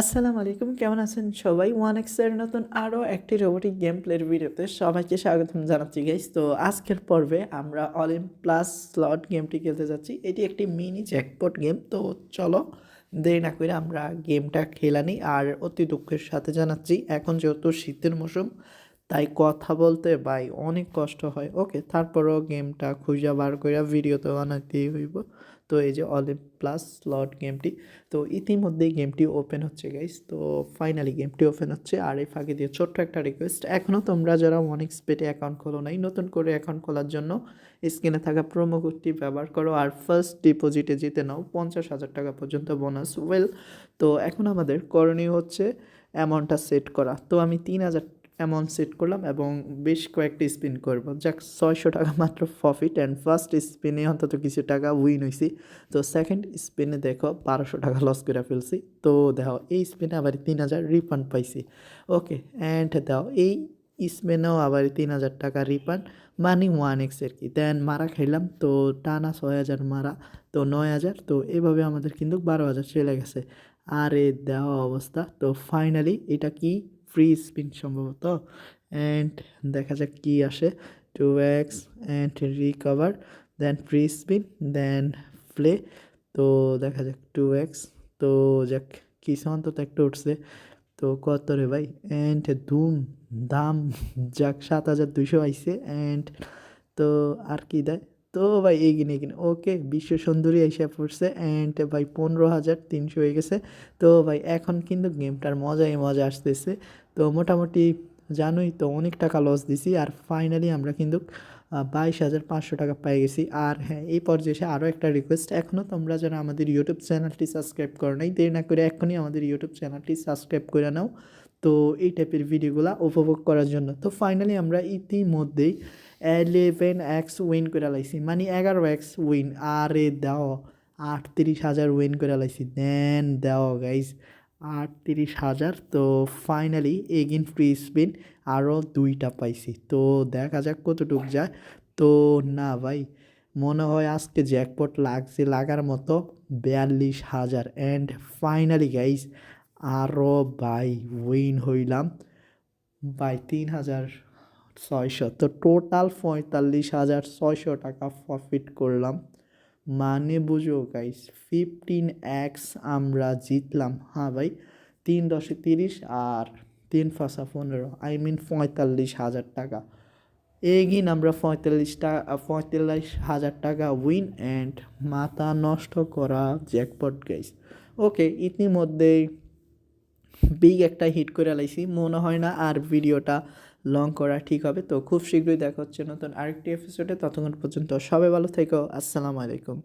আসসালামু আলাইকুম, কেমন আছেন সবাই? ওয়ান এক্সের নতুন আরও একটি রোবোটিক গেম প্লের ভিডিওতে সবাইকে স্বাগতম জানাচ্ছি গাইস তো আজকের পর্বে আমরা অলিম প্লাস স্লট গেমটি খেলতে যাচ্ছি। এটি একটি মিনি জ্যাকপট গেম তো চলো দেরি না করে আমরা গেমটা খেলানি আর অতি দুঃখের সাথে জানাচ্ছি, এখন যেহেতু শীতের মৌসুম তাই কথা বলতে ভাই অনেক কষ্ট হয়। ওকে, তারপরও গেমটা খুঁজা বার করে ভিডিও তো বানাতেই হইব। তো এই যে অলিম প্লাস স্লট গেমটি তো ইতিমধ্যেই গেমটি ওপেন হচ্ছে গাইস তো ফাইনালি গেমটি ওপেন হচ্ছে আর এই ফাঁকে দিয়ে ছোট্ট একটা রিকোয়েস্ট এখনও তোমরা যারা অনেক স্পেটে অ্যাকাউন্ট খোলো নাই, নতুন করে অ্যাকাউন্ট খোলার জন্য স্ক্রিনে থাকা প্রোমো কোডটি ব্যবহার করো আর ফার্স্ট ডিপোজিটে জিতে নাও পঞ্চাশ হাজার টাকা পর্যন্ত বোনাস ওয়েল তো এখন আমাদের করণীয় হচ্ছে অ্যামাউন্টটা সেট করা। তো আমি তিন হাজার অ্যামাউন্ট সেট করলাম এবং বেশ কয়েকটি স্পিন করব। যাক, ছয়শো টাকা মাত্র প্রফিট অ্যান্ড ফার্স্ট স্পিনে অন্তত কিছু টাকা উইন হয়েছি তো সেকেন্ড স্পিনে দেখো বারোশো টাকা লস করে ফেলছি। তো দেখো, এই স্পিনে আবার তিন হাজার রিফান্ড পাইছি। ওকে অ্যান্ড দাও এই স্পেনেও আবার তিন হাজার টাকা রিফান্ড মানি ওয়ান এক্স আর কি? দেন মারা খাইলাম, তো টানা ছয় হাজার মারা, তো নয় হাজার। তো এভাবে আমাদের কিন্তু বারো হাজার চলে গেছে। আরে দেওয়া অবস্থা। তো ফাইনালি এটা কি? ফ্রি স্পিন সম্ভবত অ্যান্ড দেখা যাক কী আসে two x and recover then free spin then play তো দেখা যাক টু এক্স তো যাক কিছু অন্তত একটা উঠছে, তো কত রে ভাই অ্যান্ড ধুম দাম যাক সাত হাজার দুইশো আইসে অ্যান্ড তো আর কি দেয়? তো ভাই এগিয়ে এগিয়ে ওকে, বিশ্ব সুন্দরী এসে পড়ছে অ্যান্ড ভাই পনেরো হাজার তিনশো হয়ে গেছে। তো ভাই এখন কিন্তু গেমটার মজাই মজা আসতেছে। তো মোটামুটি জানোই তো অনেক টাকা লস দিছি আর ফাইনালি আমরা কিন্তু বাইশ হাজার পাঁচশো টাকা পেয়ে গেছি। আর হ্যাঁ এই পর্যায়ে এসে আরও একটা রিকোয়েস্ট এখনও তোমরা যারা আমাদের ইউটিউব চ্যানেলটি সাবস্ক্রাইব করো নাই, দেরি না করে এখনই আমাদের ইউটিউব চ্যানেলটি সাবস্ক্রাইব করে নাও। তো এই টাইপের ভিডিওগুলো উপভোগ করার জন্য। তো ফাইনালি আমরা ইতিমধ্যেই এলেভেন এক্স উইন করে লাইছি। মানে এগারো এক্স উইন আরে দাও, আটত্রিশ হাজার উইন করে লাইছি। দেন দাও গাইজ আটত্রিশ হাজার। তো ফাইনালি এগিন ফ্রি স্পিন আরও দুইটা পাইছি। তো দেখা যাক কতটুক যায়। তো না ভাই, মনে হয় আজকে জ্যাকপট লাগছে লাগার মতো বিয়াল্লিশ হাজার। অ্যান্ড ফাইনালি গাইজ আরও বাই উইন হইলাম। বাই তিন হাজার ছয়শো তো টোটাল পঁয়তাল্লিশ হাজার ছয়শো টাকা প্রফিট করলাম। মানে বুঝো গাইস ফিফটিন এক্স আমরা জিতলাম। হ্যাঁ ভাই, তিন দশে তিরিশ আর তিন ফাঁসা পনেরো আই মিন পঁয়তাল্লিশ হাজার টাকা। এগিন আমরা পঁয়তাল্লিশ টাকা পঁয়তাল্লিশ হাজার টাকা উইন অ্যান্ড মাথা নষ্ট করা জ্যাকপট গাইস ওকে ইতিমধ্যেই বিগ একটা হিট করে লাইছি। মনে হয় না আর ভিডিওটা লং করা ঠিক হবে। তো খুব শীঘ্রই দেখা হচ্ছে নতুন আরেকটি এপিসোডে ততক্ষণ পর্যন্ত সবাই ভালো থেকো। আসসালামু আলাইকুম।